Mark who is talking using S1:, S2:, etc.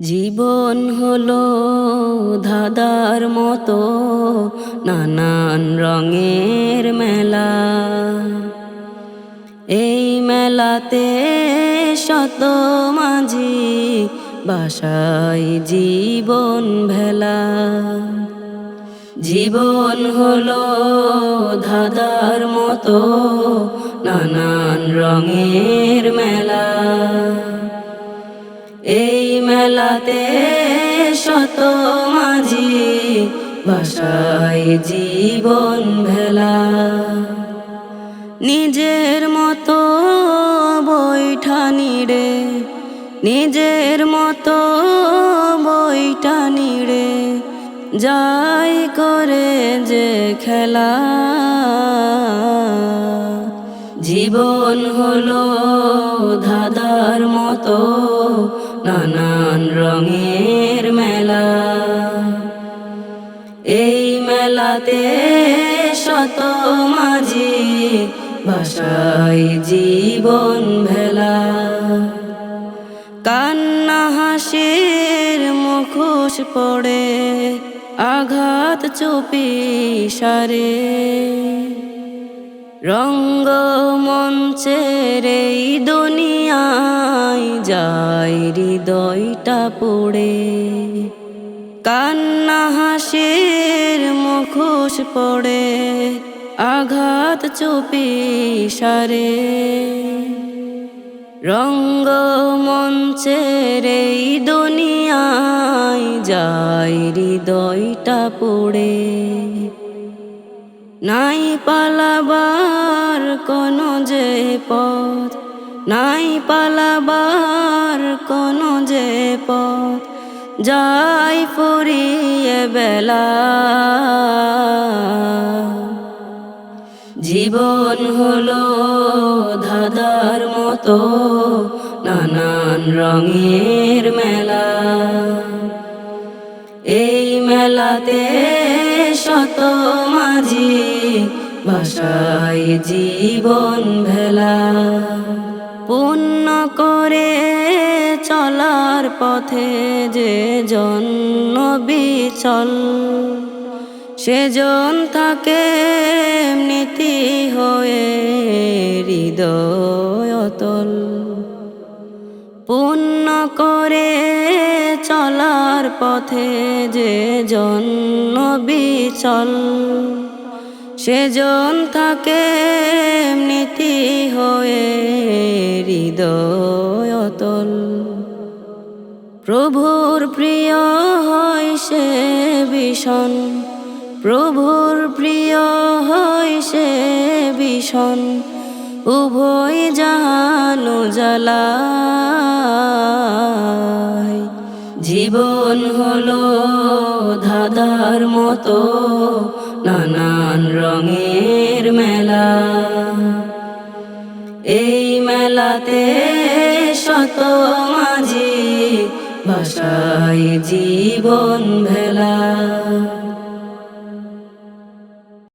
S1: জীবন হলো ধাঁধার মতো, নানান রঙের মেলা। এই মেলাতে শত মাঝি বাসায় জীবন ভেলা। জীবন হলো ধাঁধার মতো, নানান রঙের মেলা। এই মেলাতে শত মাঝি ভাষায় জীবন ভেলা। নিজের মতো বৈঠানি রে নিজের মতো বৈঠানি রে যাই করে যে খেলা। জীবন হলো ধাঁধার মতো নানান রঙের মেলা। এই মেলাতে শত মাঝি ভাষায় জীবন ভেলা। কান্না হাসির মুখোশ পড়ে, আঘাত চুপি সারে। রঙ্গ মঞ্চের এই দুনিয়ায় যায় হৃদয়টা পড়ে। কান্না হাসির মুখোশ পড়ে, আঘাত চুপি সারে। রঙ্গ মঞ্চের এই দুনিয়ায় যায় হৃদয়টা পড়ে। নাই পালাবার কোন যে পথ, নাই পালাবার কোন যে পথ, যাই ফুরিয়ে বেলা। জীবন হলো ধাঁধার মতো, নানান রঙের মেলা। এই মেলাতে শত মাঝি ভাষায় জীবন ভেলা। পূর্ণ করে চলার পথে যে জন্য বিচল, সেজন থাকে নীতি হয়ে হৃদয় অতল। পূর্ণ করে চলার পথে যে জন্য বিচল সেজন থাকে নীতি হয়ে হৃদয় অতল। প্রভুর প্রিয় হয় সে ভীষণ, প্রভুর প্রিয় হয় সে ভীষণ, উভয় জাহানু জ্বালায় জীবন হলো ধাদার মতো নানান রঙের মেলা। এই মেলাতে শত মাঝি ভাষায় জীবন ভেলা।